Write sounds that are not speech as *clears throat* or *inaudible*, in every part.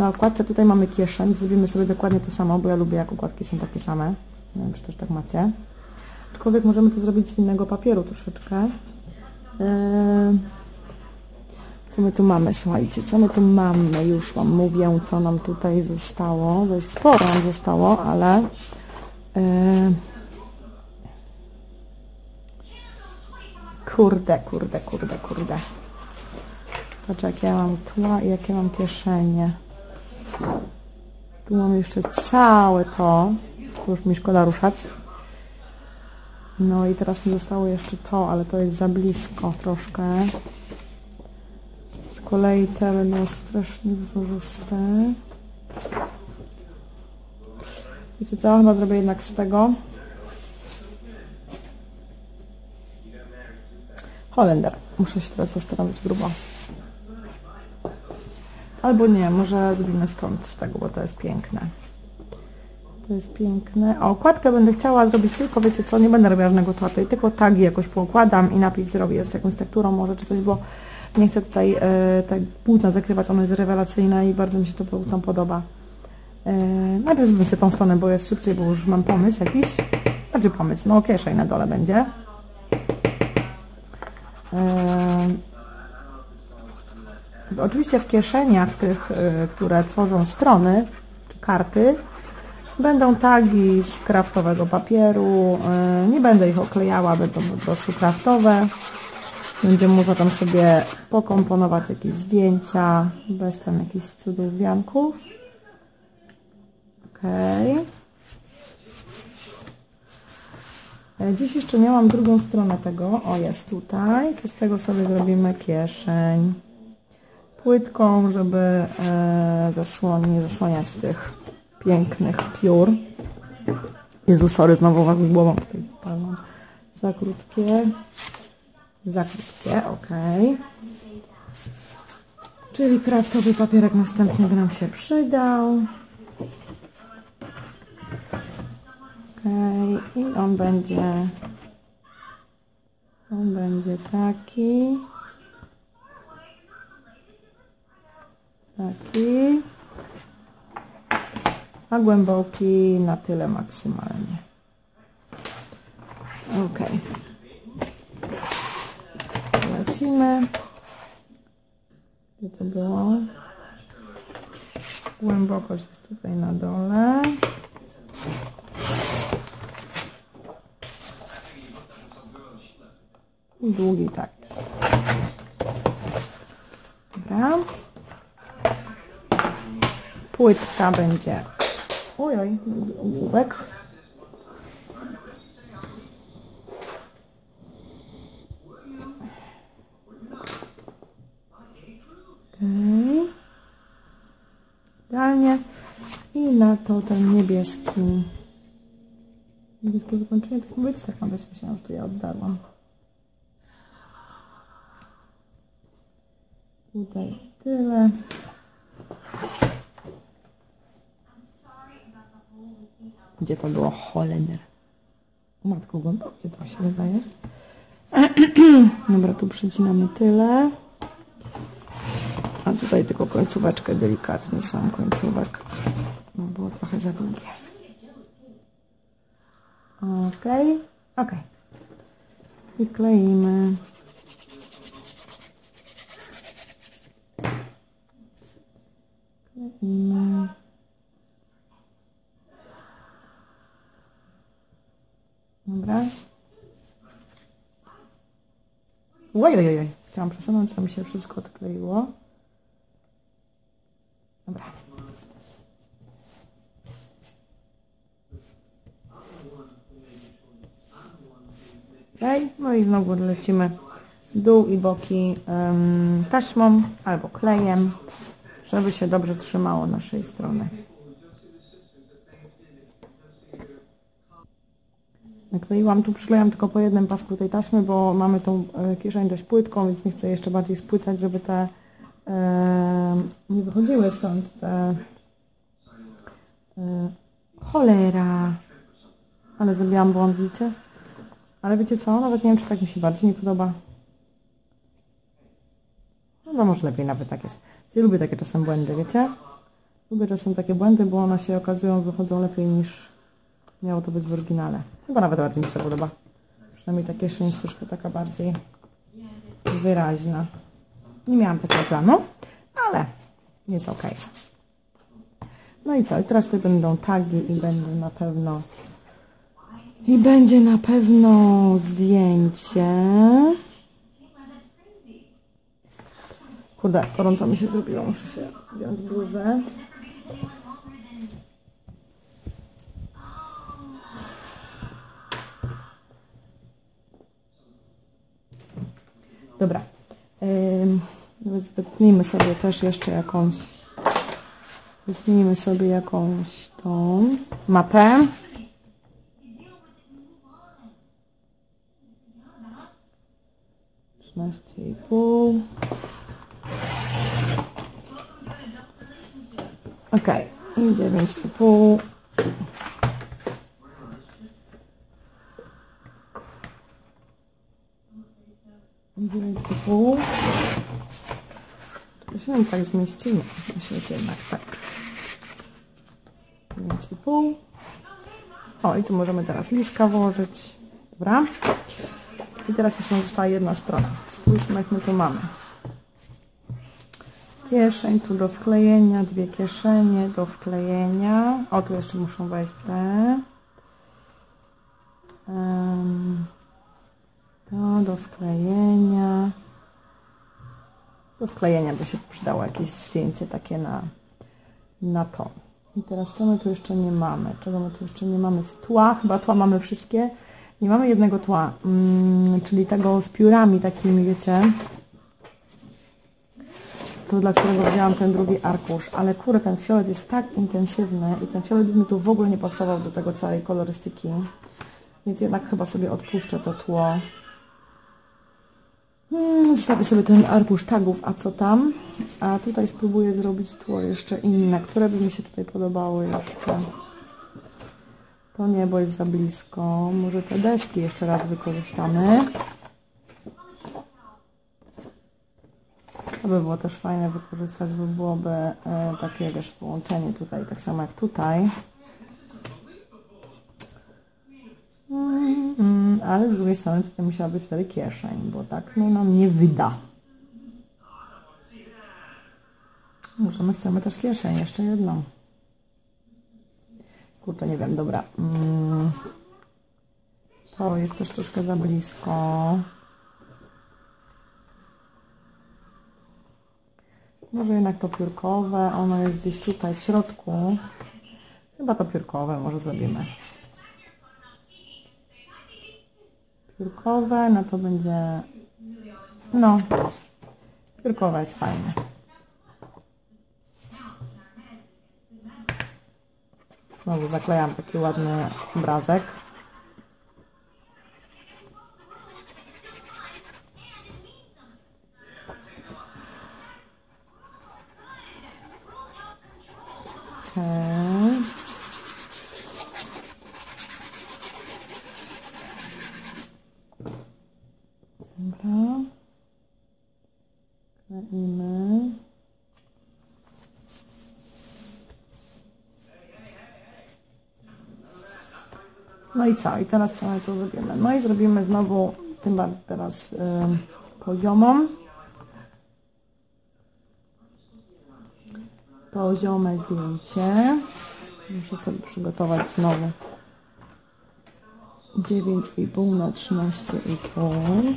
Na okładce tutaj mamy kieszeń, zrobimy sobie dokładnie to samo, bo ja lubię jak okładki są takie same. Nie wiem, czy też tak macie. Aczkolwiek możemy to zrobić z innego papieru troszeczkę. Eee, co my tu mamy? Słuchajcie, co my tu mamy? Już Wam mówię, co nam tutaj zostało. Dość sporo nam zostało, ale... Eee, kurde, kurde, kurde, kurde. Patrz, jakie ja mam tła i jakie mam kieszenie. Tu mam jeszcze całe to. Już mi szkoda ruszać. No i teraz mi zostało jeszcze to, ale to jest za blisko troszkę. Z kolei te będą strasznie wzorzyste. Wiecie co? Chyba zrobię jednak z tego. Holender. Muszę się teraz zastanowić grubo. Albo nie, może zrobimy stąd z tego, bo to jest piękne. To jest piękne. A okładkę będę chciała zrobić tylko, wiecie co, nie będę robiła żadnego tutaj, tylko tagi jakoś poukładam i napis zrobię z jakąś tekturą może czy coś, bo nie chcę tutaj e, tak płótna zakrywać, ono jest rewelacyjne i bardzo mi się to tam podoba. E, najpierw zrobię sobie tą stronę, bo jest szybciej, bo już mam pomysł jakiś. Znaczy pomysł, no kieszeń na dole będzie. E, Oczywiście w kieszeniach tych, y, które tworzą strony czy karty, będą tagi z kraftowego papieru. Y, nie będę ich oklejała, będą po prostu kraftowe. Będzie można tam sobie pokomponować jakieś zdjęcia bez tam jakichś cudów wianków. Ok. Dziś jeszcze nie mam drugą stronę tego. O, jest tutaj. To z tego sobie zrobimy kieszeń płytką, żeby e, zasłoni, nie zasłaniać tych pięknych piór. Jezu, sorry, znowu Was głową tutaj palam. Za krótkie. Za krótkie, ok. Czyli kraftowy papierek następny by nam się przydał. Ok, i on będzie on będzie taki. Taki. A głęboki na tyle maksymalnie. Ok. Lecimy. Gdzie to było? Głębokość jest tutaj na dole. Długi tak. Dobra. Płytka będzie. Ojoj, ołówek. Okay. Idealnie. I na to ten niebieski. Niebieskie wykończenie, tak mówić, tak mam być, myślałam, że tu ja oddałam. Tutaj tyle. Gdzie to było? Holender. Matko, głębokie to się wydaje. *clears throat* Dobra, tu przycinamy tyle. A tutaj tylko końcóweczkę delikatnie, sam końcówek. No, było trochę za długie. Ok, ok. I kleimy. Kleimy. Dobra. Oj, oj, oj. Chciałam przesunąć, a mi się wszystko odkleiło. Dobra. Okay. No i znowu lecimy dół i boki um, taśmą albo klejem, żeby się dobrze trzymało naszej strony. Nakleiłam, tu przyklejam tylko po jednym pasku tej taśmy, bo mamy tą e, kieszeń dość płytką, więc nie chcę jeszcze bardziej spłycać, żeby te e, nie wychodziły stąd te e, cholera. Ale zrobiłam błąd, widzicie? Ale wiecie co? Nawet nie wiem, czy tak mi się bardziej nie podoba. No, może lepiej nawet tak jest. Ja lubię takie czasem błędy, wiecie? Lubię czasem takie błędy, bo one się okazują, wychodzą lepiej niż miało to być w oryginale. Chyba nawet bardziej mi się podoba. Przynajmniej ta kieszeń jest troszkę taka bardziej wyraźna. Nie miałam takiego planu, ale jest ok. No i co? I teraz tutaj będą tagi i będą na pewno i będzie na pewno zdjęcie. Kurde, gorąco mi się zrobiło, muszę się zdjąć bluzę. Dobra. Wytnijmy sobie też jeszcze jakąś wytnijmy sobie jakąś tą mapę. Trzynaście i pół. Ok, i dziewięć i pół. Dziewięć i pół. To się nam tak zmieściło na świecie jednak, tak. Dziewięć i pół. O, i tu możemy teraz liska włożyć. Dobra. I teraz jeszcze nam została jedna strona. Spójrzmy, jak my tu mamy. Kieszeń tu do wklejenia, dwie kieszenie do wklejenia. O, tu jeszcze muszą wejść te. Um, to do wklejenia. Do wklejenia by się przydało jakieś zdjęcie takie na, na to. I teraz co my tu jeszcze nie mamy? Czego my tu jeszcze nie mamy? Z tła, chyba tła mamy wszystkie. Nie mamy jednego tła, mm, czyli tego z piórami takimi, wiecie. To dla którego wzięłam ten drugi arkusz, ale kurde, ten fiolet jest tak intensywny i ten fiolet mi tu w ogóle nie pasował do tego całej kolorystyki. Więc jednak chyba sobie odpuszczę to tło. Hmm, zostawię sobie ten arkusz tagów, a co tam? A tutaj spróbuję zrobić tło jeszcze inne, które by mi się tutaj podobały jeszcze. To niebo jest za blisko. Może te deski jeszcze raz wykorzystamy. To by było też fajne wykorzystać, by byłoby e, takie wiesz, połączenie tutaj, tak samo jak tutaj. Ale z drugiej strony tutaj musiała być wtedy kieszeń, bo tak no, nam nie wyda. Może my chcemy też kieszeń, jeszcze jedną. Kurczę, nie wiem, dobra. Mm. To jest też troszkę za blisko. Może jednak to piórkowe, ono jest gdzieś tutaj w środku. Chyba to piórkowe może zrobimy. Piórkowe, no to będzie... No, piórkowe jest fajne. Znowu zaklejam taki ładny obrazek. Okay. Dobra. Kleimy. No i co? I teraz co my tu zrobimy? No i zrobimy znowu tym bardziej teraz y, poziomą. Poziome zdjęcie. Muszę sobie przygotować znowu 9,5 na 13,5.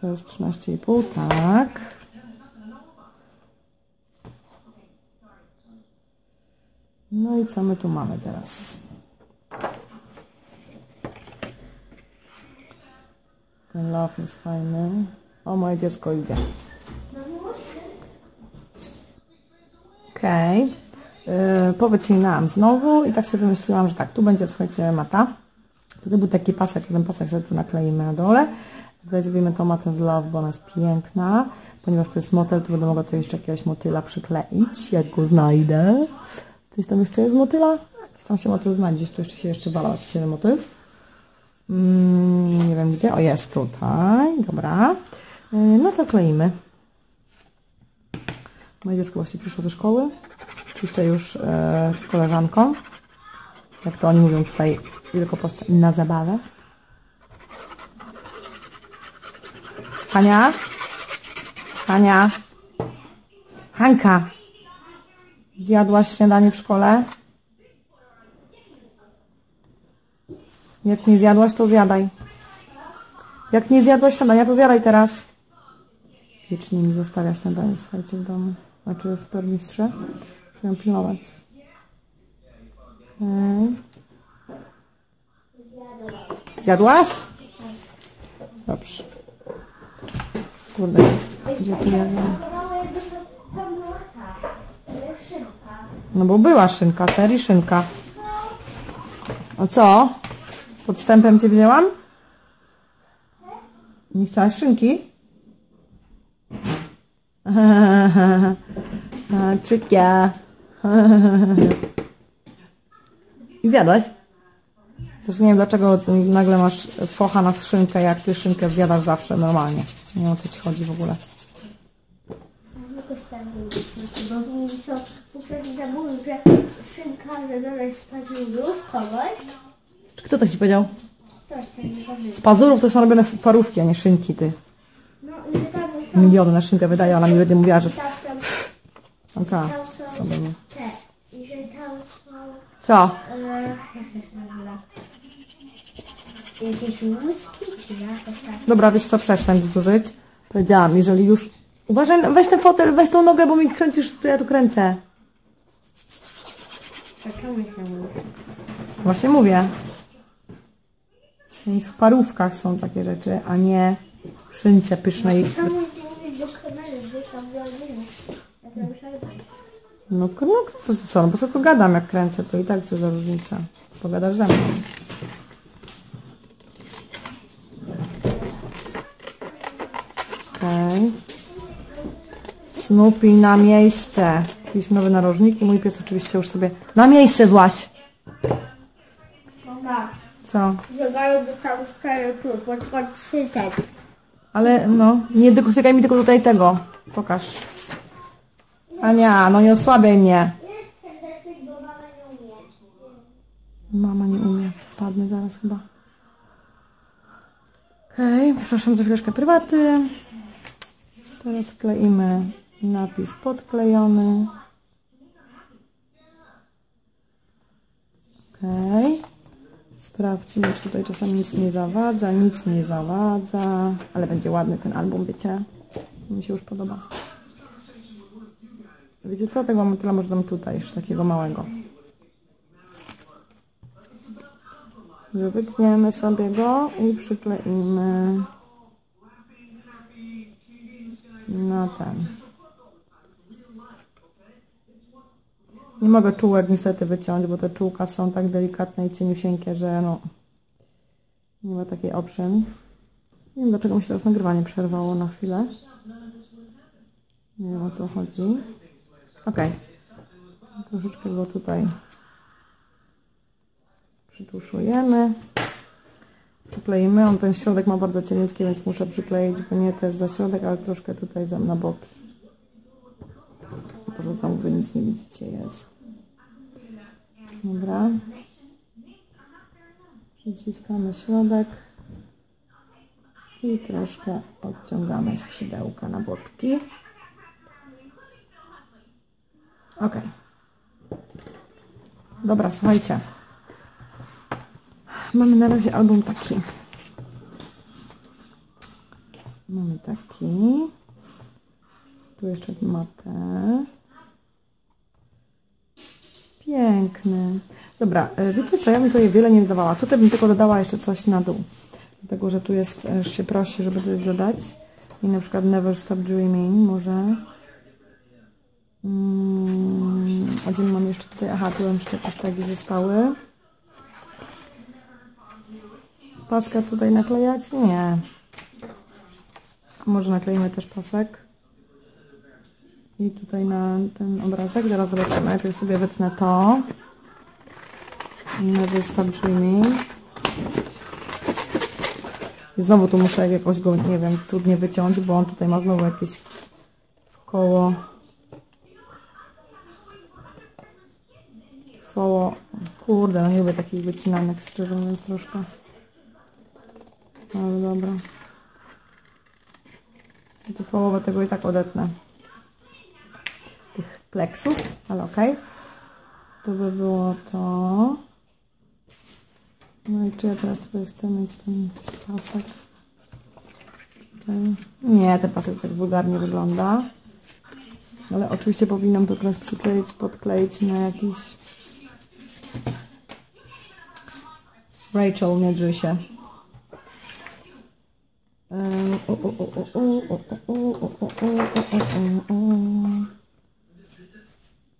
To jest 13,5, tak. No co my tu mamy teraz? Ten love jest fajny. O, moje dziecko idzie. Okej. Okay. Yy, powycinałam znowu i tak sobie wymyśliłam, że tak, tu będzie, słuchajcie, mata. Tutaj był taki pasek, ten pasek sobie tu nakleimy na dole. Tutaj zrobimy tą matę z love, bo ona jest piękna. Ponieważ to jest motyl, to będę mogła tu jeszcze jakiegoś motyla przykleić, jak go znajdę. Coś tam jeszcze jest motyla? Jakiś tam się motyl znajdzie, gdzieś tu jeszcze się jeszcze wala ten motyl. Mm, nie wiem gdzie. O, jest tutaj. Dobra. Yy, no to kleimy. Moje dziecko właśnie przyszło ze szkoły. Oczywiście już e, z koleżanką. Jak to oni mówią tutaj wielkopolsce, na zabawę. Hania? Hania? Hanka? Zjadłaś śniadanie w szkole? Jak nie zjadłaś, to zjadaj. Jak nie zjadłaś śniadania, to zjadaj teraz. Wiecznie mi zostawia śniadanie, słuchajcie, w domu. Znaczy w tormistrze. Muszę pilnować. Okej. Zjadłaś? Dobrze. Kurde, gdzie tu? No bo była szynka, serii szynka. A co? Podstępem cię wzięłam? Nie chciałaś szynki? *laughs* Czykia. *laughs* I zjadłaś? Też nie wiem dlaczego nagle masz focha na szynkę, jak ty szynkę zjadasz zawsze normalnie. Nie wiem o co ci chodzi w ogóle. Bo mi są poprzednio zamówił, że szynka, że dalej spadł z kogoś. Czy kto to ci powiedział? Pamiętam. Z pazurów to są robione parówki, a nie szynki, ty. No i że tam są... Miliony na szynkę wydaje, ona mi będzie mówiła, że... Tam, są te. I że tam są... Co? E? Jakieś łuski, czy tak. Dobra, wiesz co, przestań zdłużyć. Powiedziałam, jeżeli już... Uważaj, weź ten fotel, weź tą nogę, bo mi kręcisz, ja tu kręcę. Mówi? Właśnie mówię. Więc w parówkach są takie rzeczy, a nie w szynce pysznej. No, no co, co, no bo co tu gadam, jak kręcę, to i tak co za różnica. Pogadasz ze mną. Okej. Snoopy na miejsce. Jakiś nowy narożnik i mój pies oczywiście już sobie... Na miejsce złaś! Mama, Co? dostał tu. Ale no, nie dotykaj mi tylko tutaj tego. Pokaż. Ania, no nie osłabiaj mnie. Mama nie umie. Padnę zaraz chyba. Okej, przepraszam za chwileczkę prywaty. Teraz kleimy napis podklejony. Okej. Sprawdźmy, czy tutaj czasami nic nie zawadza, nic nie zawadza, ale będzie ładny ten album, wiecie? Mi się już podoba. Wiecie co? Tego motyla może dam tutaj, jeszcze takiego małego. Wytniemy sobie go i przykleimy na ten. Nie mogę czułek niestety wyciąć, bo te czułka są tak delikatne i cieniusieńkie, że no nie ma takiej option. Nie wiem dlaczego mi się teraz nagrywanie przerwało na chwilę. Nie wiem o co chodzi. Ok. Troszeczkę go tutaj przytuszujemy. Przykleimy. On ten środek ma bardzo cieniutki, więc muszę przykleić go nie też za środek, ale troszkę tutaj na boki. Może znowu wy nic nie widzicie, jest. Dobra. Przyciskamy środek i troszkę odciągamy skrzydełka na boczki. Ok. Dobra, słuchajcie. Mamy na razie album taki. Mamy taki. Tu jeszcze matę. Piękny. Dobra, e, wiecie co, ja bym tutaj wiele nie dodawała. Tutaj bym tylko dodała jeszcze coś na dół. Dlatego, że tu jest, e, się prosi, żeby coś dodać. I na przykład Never Stop Dreaming może. Mm, a gdzie mam jeszcze tutaj? Aha, tu mam jeszcze jakieś tagi zostały. Paskę tutaj naklejać? Nie. Może nakleimy też pasek. I tutaj na ten obrazek, zaraz zobaczymy. Najpierw sobie wytnę to. Never Stop Dreaming. I znowu tu muszę jakoś go, nie wiem, trudnie wyciąć, bo on tutaj ma znowu jakieś koło... Koło... Kurde, no nie lubię takich wycinanek, szczerze mówiąc, troszkę. Ale dobra. I tu połowę tego i tak odetnę. Pleksów, ale okej. To by było to. No i czy ja teraz tutaj chcę mieć ten pasek? Tutaj. Nie, ten pasek tak wulgarnie wygląda. Ale oczywiście powinnam to teraz przykleić, podkleić na jakiś... Rachel, nie drzyj się. Em, u, u, u, u, u, u, u, u, u, u, u, u, u.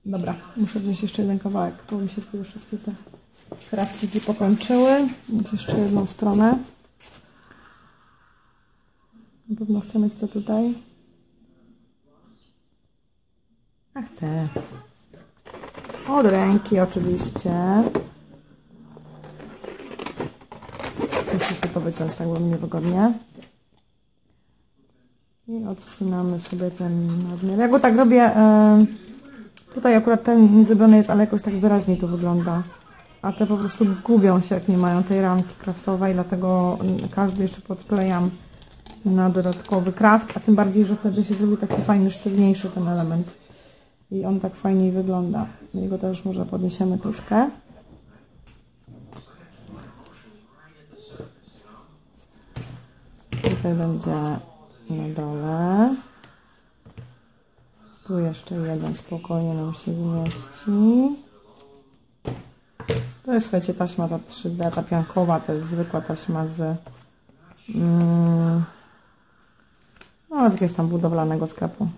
Dobra, muszę wziąć jeszcze jeden kawałek, bo mi się tu już wszystkie te krawciki pokończyły. Jeszcze jedną stronę. Na pewno chcę mieć to tutaj. A chcę. Od ręki oczywiście. Muszę sobie to wyciąć, tak było mi niewygodnie. I odcinamy sobie ten nadmiar. Ja go tak robię... E, tutaj akurat ten zrobiony jest, ale jakoś tak wyraźniej to wygląda. A te po prostu gubią się, jak nie mają tej ramki kraftowej, dlatego każdy jeszcze podklejam na dodatkowy kraft, a tym bardziej, że wtedy się zrobi taki fajny, sztywniejszy ten element. I on tak fajniej wygląda. Jego też może podniesiemy troszkę. Tutaj będzie na dole. Tu jeszcze jeden spokojnie nam się zmieści. To jest, słuchajcie, taśma ta 3D, ta piankowa, to jest zwykła taśma z, mm, no, z jakiegoś tam budowlanego sklepu.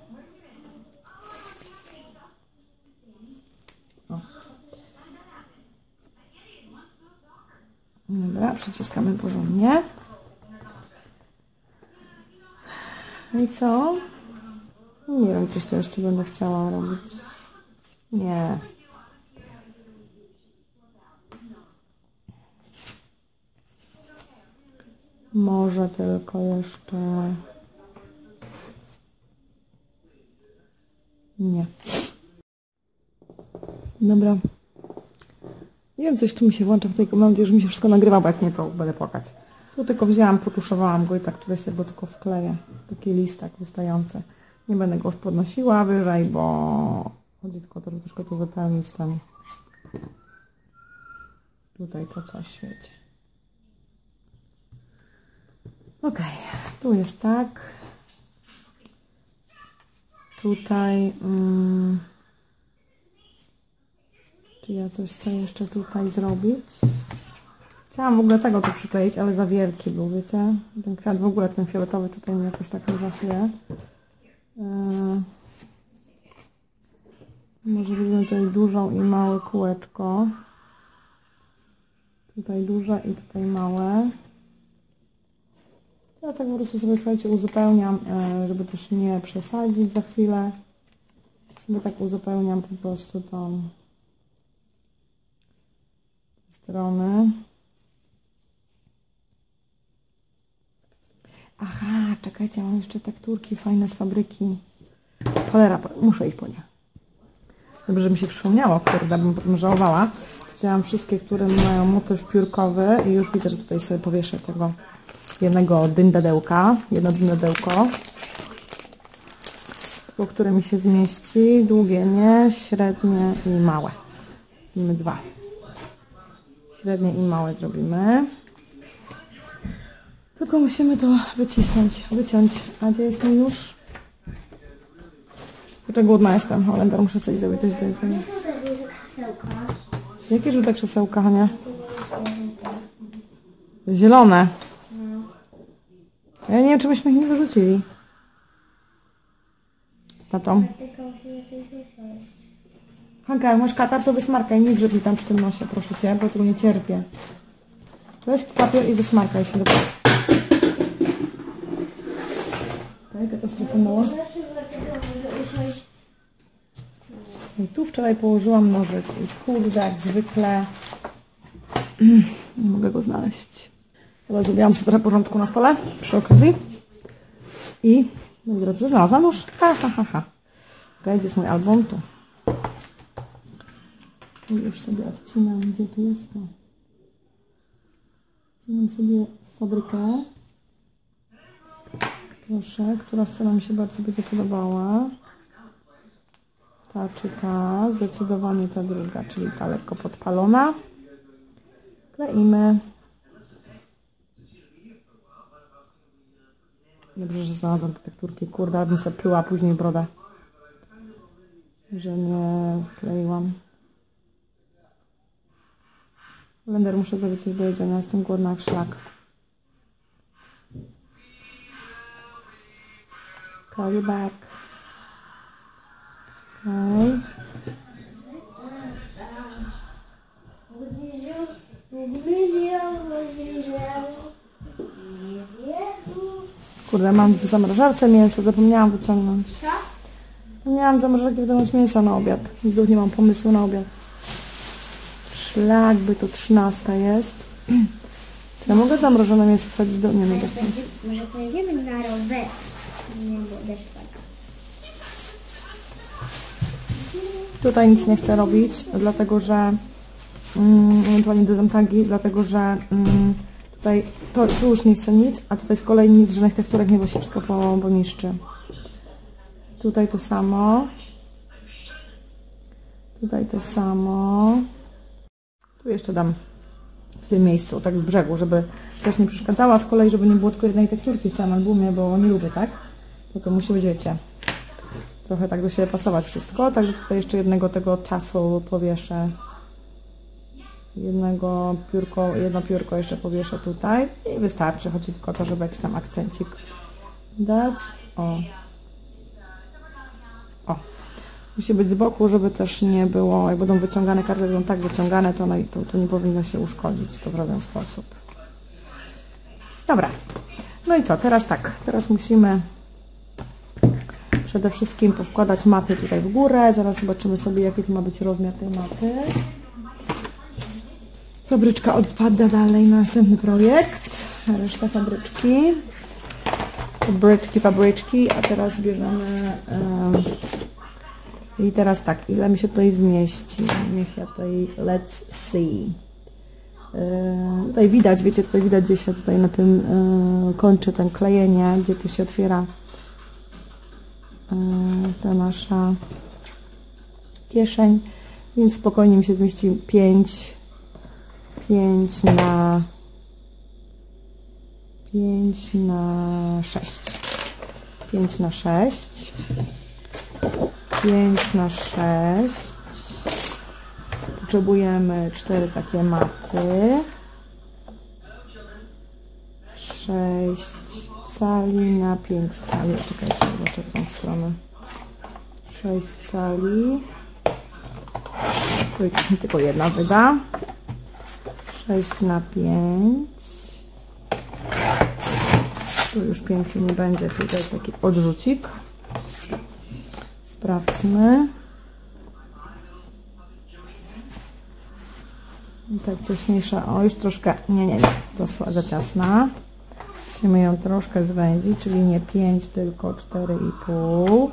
Dobra, przyciskamy porządnie. I co? Nie wiem, coś tu jeszcze będę chciała robić. Nie. Może tylko jeszcze... Nie. Dobra. Nie wiem, coś tu mi się włącza w tej komendzie, że mi się wszystko nagrywa, bo jak nie, to będę płakać. Tu tylko wzięłam, potuszowałam go i tak tutaj sobie go tylko wkleję. Taki listak wystający. Nie będę go już podnosiła wyżej, bo chodzi tylko o to, żeby troszkę tu wypełnić ten tutaj to coś, wiecie. Ok, tu jest tak. Tutaj. Mm, czy ja coś chcę jeszcze tutaj zrobić? Chciałam w ogóle tego tu przykleić, ale za wielki był, wiecie? Ten kwiat w ogóle, ten fioletowy tutaj mi jakoś tak nie pasuje. Eee, może zrobimy tutaj dużą i małe kółeczko. Tutaj duże i tutaj małe. Ja tak po prostu sobie, słuchajcie, uzupełniam, e, żeby też nie przesadzić za chwilę. Sobie tak uzupełniam po prostu tą stronę. Aha, czekajcie, mam jeszcze tekturki fajne z fabryki. Cholera, muszę iść po nie. Dobrze, że mi się przypomniało, kurde, bym żałowała. Wzięłam wszystkie, które mają motyw piórkowy i już widzę, że tutaj sobie powieszę tego jednego dyndadełka, jedno dyndadełko, tylko które mi się zmieści, długie nie, średnie i małe. Zrobimy dwa. Średnie i małe zrobimy. Tylko musimy to wycisnąć, wyciąć. A gdzie jest mi już? Kurczę, głodna jestem. Holender, muszę sobie zrobić coś do jedzenia. Jakie żółte krzesełka, Hania? Zielone. Ja nie wiem, czy myśmy ich nie wyrzucili. Z tatą. Hanka, jak masz katar, to wysmarkaj. Nie grzeb mi tam przy tym nosie, proszę Cię, bo tego nie cierpię. Weź papier i wysmarkaj się. Dobra. I tu wczoraj położyłam nożyk i kurde, jak zwykle mm, nie mogę go znaleźć. Chyba zrobiłam sobie trochę porządku na stole przy okazji. I, moi drodzy, znalazłam nóż. Ha, ha, ha, ha. Okej, gdzie jest mój album? Tu. Tu już sobie odcinam, gdzie tu jest to. Odcinam sobie fabrykę. Proszę, która strona mi się bardzo będzie podobała. Ta czy ta? Zdecydowanie ta druga, czyli ta lekko podpalona. Kleimy. Dobrze, że znalazłam te tekturki. Kurde, abym sobie pyła później brodę. Że nie wkleiłam. Blender muszę zrobić coś do jedzenia. Jestem głodna jak szlak. Call you back. Kurde, mam w zamrażarce mięso, zapomniałam wyciągnąć. Zapomniałam w zamrażarce wyciągnąć mięso na obiad. Znów nie mam pomysłu na obiad. Szlak by to 13 jest. *clears throat* Czy ja mogę zamrożone mięso wsadzić do... Nie, sensu. Może pojedziemy na rower. Nie, bo deszcz pada. Tutaj nic nie chcę robić, dlatego że mm, ewentualnie dodam tagi, dlatego że mm, tutaj to, tu już nie chcę nic, a tutaj z kolei nic, żadnych tekturek nie, bo się wszystko po- poniszczy. Tutaj to samo. Tutaj to samo. Tu jeszcze dam w tym miejscu, tak z brzegu, żeby też nie przeszkadzała, z kolei, żeby nie było tylko jednej tekturki w całym albumie, bo nie lubię, tak? Tylko musi być, wiecie, trochę tak do siebie pasować wszystko, także tutaj jeszcze jednego tego tassel powieszę. Jednego piórko, jedno piórko jeszcze powieszę tutaj i wystarczy, chodzi tylko o to, żeby jakiś tam akcencik dać. O. O. Musi być z boku, żeby też nie było, jak będą wyciągane karty, będą tak wyciągane, to, one, to, to nie powinno się uszkodzić to w żaden sposób. Dobra. No i co, teraz tak, teraz musimy przede wszystkim powkładać maty tutaj w górę. Zaraz zobaczymy sobie, jaki to ma być rozmiar tej maty. Fabryczka odpada dalej na następny projekt. Reszta fabryczki. Fabryczki, fabryczki, a teraz bierzemy... em, I teraz tak, ile mi się tutaj zmieści? Niech ja tutaj... Let's see. Yy, Tutaj widać, wiecie, tutaj widać gdzieś ja tutaj na tym yy, kończę ten klejenie, gdzie tu się otwiera yy, ta nasza kieszeń, więc spokojnie mi się zmieści 5 5 na 5 na 6 5 na 6 5 na 6 Potrzebujemy cztery takie maty. 6 cali na 5 cali. Czekajcie, zobaczę w tą stronę. 6 cali. *laughs* Tylko jedna wyda. 6 na 5. Tu już 5 nie będzie, tutaj jest taki odrzucik. Sprawdźmy. Tak ciaśniejsza, o już troszkę, nie, nie, nie, to za ciasna. Musimy ją troszkę zwędzić, czyli nie 5, tylko 4,5.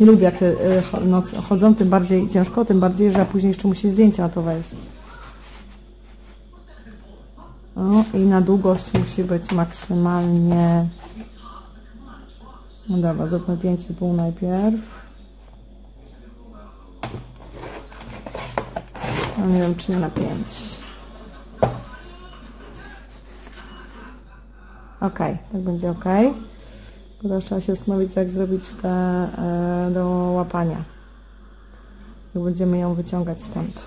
Nie lubię jak te y, cho- no, chodzą, tym bardziej ciężko, tym bardziej, że później jeszcze musi zdjęcie na to wejść. O, i na długość musi być maksymalnie... No dobra, zróbmy 5,5 najpierw. No nie wiem, czy nie na 5. Ok, tak będzie ok. Teraz trzeba się zastanowić, jak zrobić te do łapania. Jak będziemy ją wyciągać stąd.